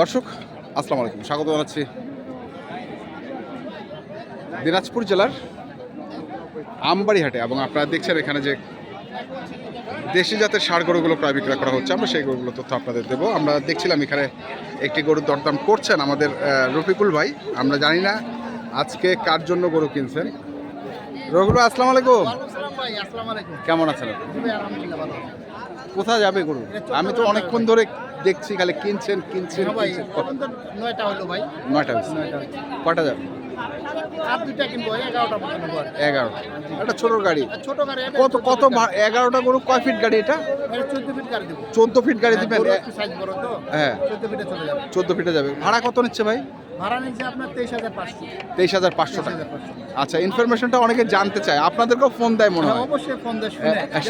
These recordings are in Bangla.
দর্শক আসসালামু আলাইকুম। স্বাগত জানাচ্ছি দিনাজপুর জেলার আমবাড়িহাটে এবং আপনারা দেখছেন এখানে যে দেশি জাতের সার গরুগুলো প্রায় বিক্রয় করা হচ্ছে আমরা সেই গরুগুলো তথ্য আপনাদের দেবো। আমরা দেখছিলাম এখানে একটি গরুর দরদাম করছেন আমাদের রফিকুল ভাই। আমরা জানি না আজকে কার জন্য গরু কিনছেন। রফিকুল ভাই আসসালামু আলাইকুম। কেমন আছেন কোথায় যাবে গরু? আমি তো অনেকক্ষণ ধরে দেখছি খালি কিনছেন কিনছেন হ্যাঁ ভাই। নয়টা হলো ভাই। নয়টা হয়েছে। কটা যাবে? আর দুইটা কিনবো এগারোটা একটা ছোট গাড়ি। ছোট গাড়ি কত এগারোটা গরু কয় ফিট গাড়ি এটা? চোদ্দ ফিট গাড়ি দেবো। চোদ্দ ফিট দিবেন? হ্যাঁ। চোদ্দ ফিটে চলে যাবে। চোদ্দ ফিটে যাবে। ভাড়া কত নিচ্ছে ভাই? ভাড়া নিচ্ছে আপনার তেইশ হাজার পাঁচশো। তেইশ হাজার পাঁচশো টাকা। আচ্ছা ইনফরমেশনটা অনেকে জানতে চায়। আপনাদেরকেও ফোন দেয় মনে হ্যাঁ, হয়। অবশ্যই ফোন দিয়ে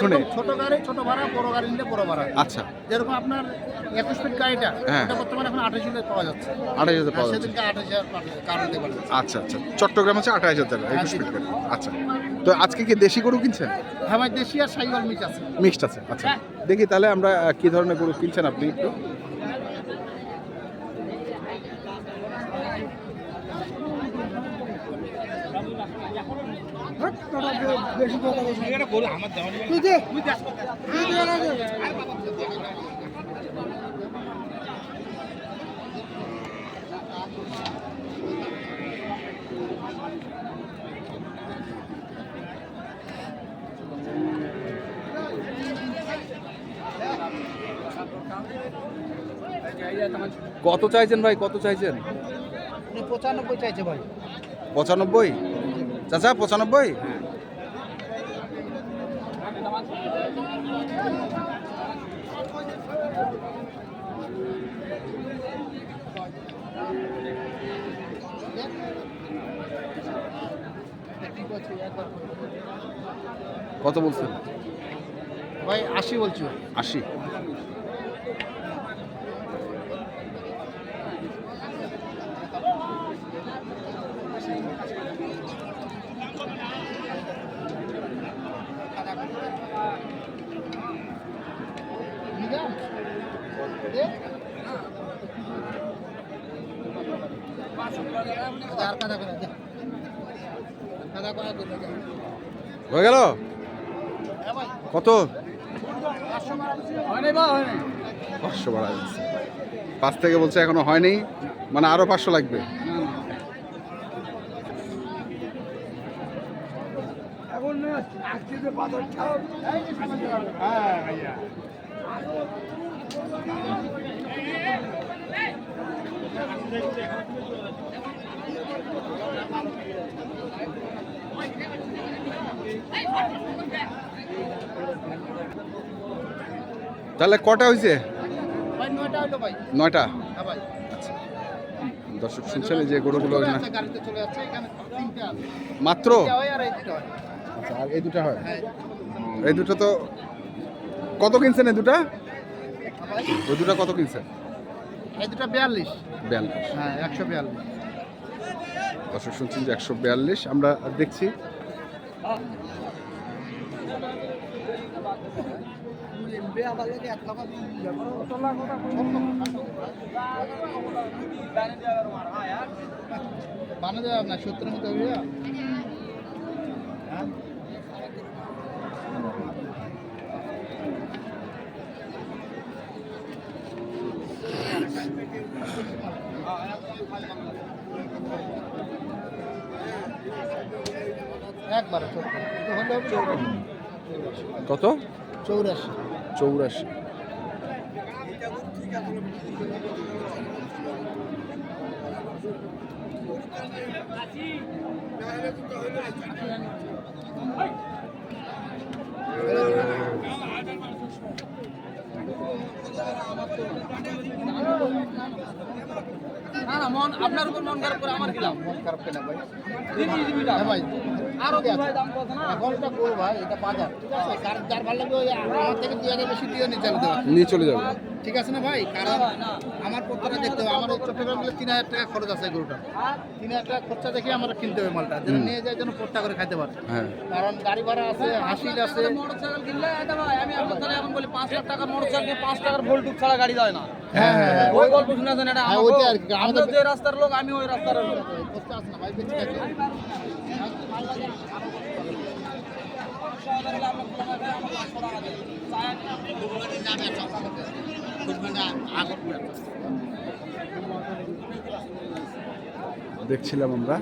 শুনে। ছোট গাড়ি ছোট ভাড়া বড় গাড়ি নিলে বড় ভাড়া। আচ্ছা। যেরকম আপনার একুশ ফিট গাড়িটা হ্যাঁ। এটা বর্তমানে এখন আঠাশ হাজার পাওয়া যাচ্ছে। আঠাশ হাজার পাওয়া যাচ্ছে। আঠাশ হাজার কারণ আচ্ছা আচ্ছা। চট্টগ্রাম আছে আঠাশ হাজার টাকা একুশ ফিট গাড়ি আচ্ছা। তো আজকে কি দেশি গরু কিনছেন? হ্যাঁ দেশি আর সাইওয়াল মিক্স আছে। মিক্সড আছে। আচ্ছা। দেখি তাহলে আমরা কি ধরনের গরু কিনছেন আপনি একটু? কত চাইছেন ভাই? কত চাইছেন? পঁচানব্বই চাইছে ভাই। পঁচানব্বই? চাচা পঁচানব্বই? কত বলছেন? ভাই আশি বলছি। আশি। হয়ে গেল? কত? পাঁচশো বাড়া যাচ্ছে পাঁচ থেকে বলছে এখনও হয়নি মানে আরও পাঁচশো লাগবে। তাহলে কটা হয়েছে নয়টা হ্যাঁ ভাই। দর্শক শুনছেন যে গরুগুলো। মাত্র? আর এই দুটো হয়। আচ্ছা হয়? হ্যাঁ। এই দুটো তো কত কিনছেন এই দুটা? ওই দুটা কত কিনছেন? এই দুটো বিয়াল্লিশ। বিয়াল্লিশ। হ্যাঁ একশো বিয়াল্লিশ। দর্শক শুনছেন যে একশো বিয়াল্লিশ আমরা দেখছি। বানা যাবে না সত্তর মতো একবারে। কত? চৌরাশি। চৌরাশি। না না মন আপনার উপর মন খারাপ করে আমার গেলাম মন খারাপ কেন ভাই? হ্যাঁ ভাই। আরও ভাই দাম কত না? এখন এটা করো ভাই? এটা বাজার। ঠিক আছে? কার যার ভালো লাগবে ওই আমার থেকে দুই হাজার বেশি দিয়ে নিতে হবে। নিয়ে চলে যাবে। ঠিক আছে না ভাই? কারণ আমার প্রত্যেকটা দেখতে হবে। আমার চট্টগ্রাম গেলে তিন হাজার টাকা খরচ আছে গরুটা তিন হাজার টাকা খরচা দেখে আমরা কিনতে হবে মালটা। যেন নিয়ে যায় যেন পট্টা করে খাইতে পারে। হ্যাঁ। কারণ গাড়ি ভাড়া আছে হাসিল আছে। মোটরসাইকেল কিনলে এটা ভাই আমি আপনার তাহলে এখন বলি পাঁচ লাখ টাকার মোটরসাইকেল পাঁচ টাকার ভোল্টুক ছাড়া গাড়ি দেয় না। হ্যাঁ হ্যাঁ ওই গল্প শুনেছেন এটা আমাদের- যে রাস্তার লোক আমি ওই রাস্তার লোক। পারছি না ভাই? দেখছিলাম আমরা।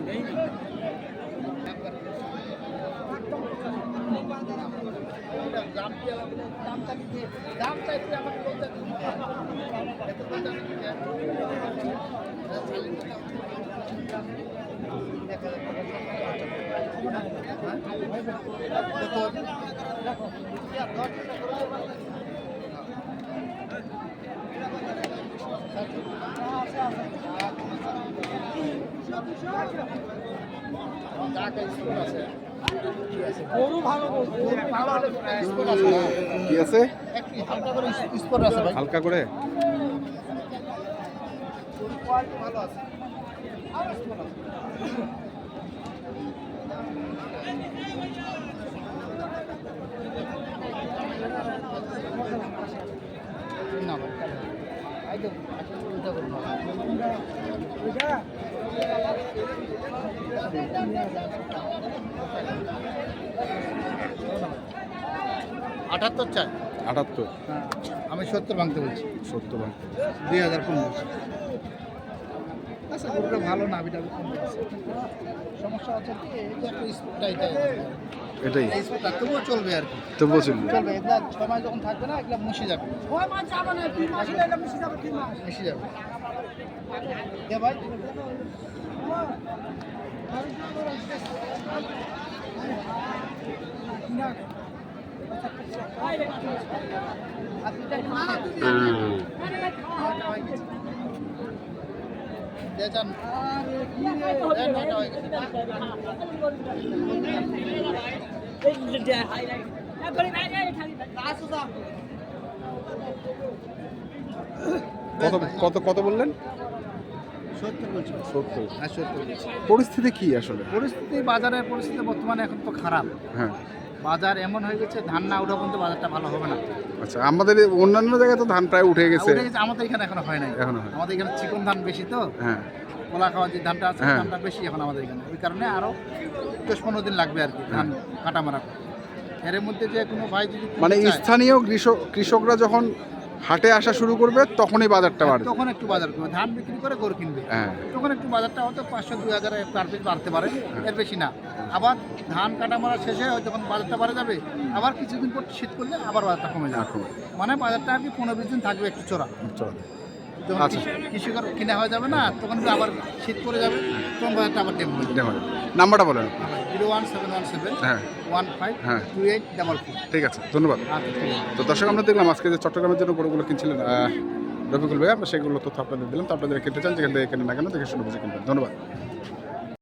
গরু ভালো গরু ভালো হলে স্পট আছে না কি আছে? হালকা করে? ভালো আছে না ভাই এই তো আসলে উল্টা করুন আটাত্তর চার আটাত্তর। আমি সত্তর ভাঙতে বলছি। সত্তর ভাগ দুই হাজার বলছি আচ্ছা গরুটা ভালো না বিটা সমস্যা হচ্ছে কি যে একটা স্পোর্টটা এটা এটাই। স্পোর্টটা তবুও চলবে আর কি। তবুও চলবে। চলবে এগুলা ছয় মাস যখন থাকবে না এগুলা মুছে যাবে। মিশে যাবে কে ভাই দে যান দে নয়টা হয়ে গেছে কত কত কত বললেন সত্তর বলছি সত্তর। হ্যাঁ সত্তর বলছি। পরিস্থিতি কি আসলে? পরিস্থিতি বাজারের পরিস্থিতি বর্তমানে এখন তো খারাপ। হ্যাঁ। বাজার এমন হয়ে গেছে ধান না উঠা পর্যন্ত বাজারটা ভালো হবে না। আচ্ছা আমাদের অন্যান্য জায়গায় তো ধান প্রায় উঠে গেছে। উঠে গেছে, আমাদের এখানে এখনও হয় নাই। এখনও হয়। আমাদের এখানে চিকন ধান বেশি তো। হ্যাঁ। কলা খাওয়া যে ধানটা আছে হ্যাঁ। ধানটা বেশি এখন আমাদের এখানে। ওই কারণে আরও দশ পনেরো দিন লাগবে আর কি ধান কাটা মারা এর মধ্যে যে কোনো ভাই যদি মানে স্থানীয় কৃষক কৃষকরা যখন হাটে আসা শুরু করবে তখনই বাজারটা বাড়বে। তখন একটু বাজার করবে। ধান বিক্রি করে গরু কিনবে। হ্যাঁ। তখন একটু বাজারটা হয়তো পাঁচশো দুই হাজার চার পিস বাড়তে পারে। এর বেশি না। আবার ধান কাটা মারা শেষে হয় যখন বাজারটা বাড়ে যাবে আবার কিছুদিন পর শীত করলে আবার বাজারটা কমে যাবে। মানে বাজারটা আর কি পনেরো বিশ দিন থাকবে একটু চড়া। চলো যখন আচ্ছা। কৃষি- কৃষিকার কিনা হয়ে যাবে না তখন তো আবার শীত পড়ে যাবে তখন বাজারটা আবার ডেম হবে নাম্বারটা বলেন। Zero one seven one seven হ্যাঁ। ওয়ান ফাইভ হ্যাঁ। টু এইট ডাবল ঠিক আছে ধন্যবাদ। আচ্ছা তো দর্শক আমরা দেখলাম আজকে যে চট্টগ্রামের জন্য বড়গুলো কিনছিলেন রফিকুল ভাই আমরা সেগুলো তথ্য আপনাদের দিলাম। তো আপনাদের কেটে চান যেখান থেকে কেনেন না কেন দেখে শুনে বুঝে কিনবেন। ধন্যবাদ।